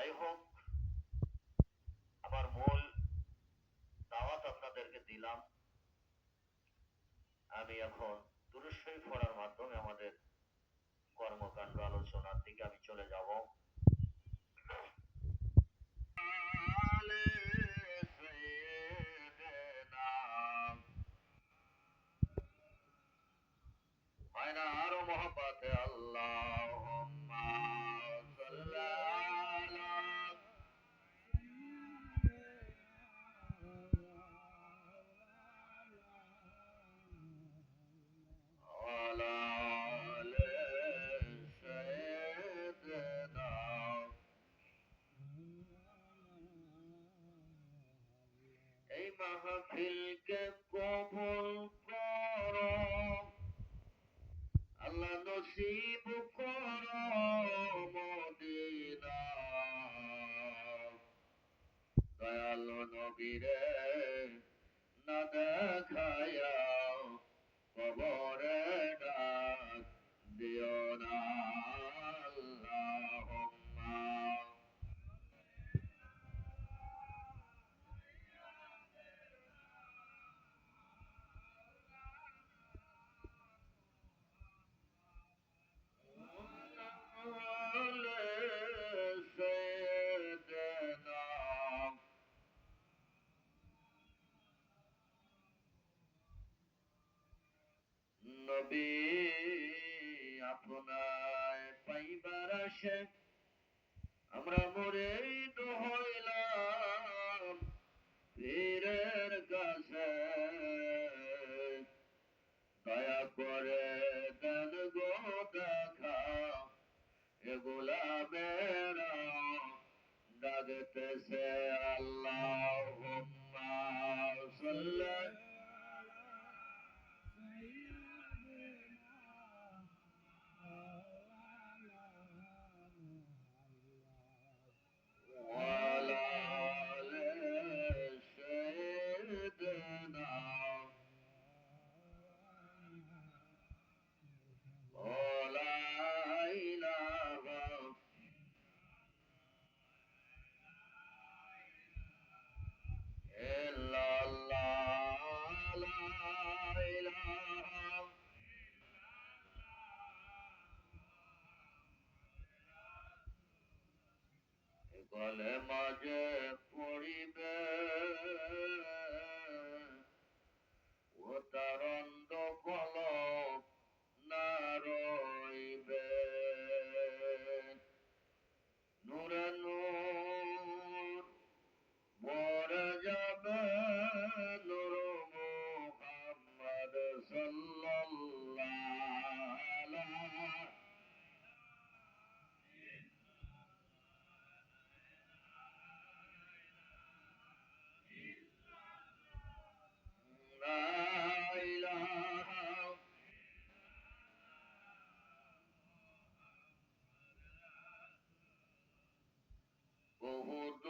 যাই হোক, আবার মূল দাওয়াত আপনাদেরকে দিলাম। আমি এখন দুরুসই পড়ার মাধ্যমে আমাদের কর্মকাণ্ড আলোচনার দিকে আমি চলে যাব। আরও মহাপাতে আল্লাহ। নসিব করো মদিনা। দয়াল নবীরে না দেখায়া কবরে ডাক দিও না। নবী আপনায় পাইবার আসে। আমরা মরে Valeu. হুদ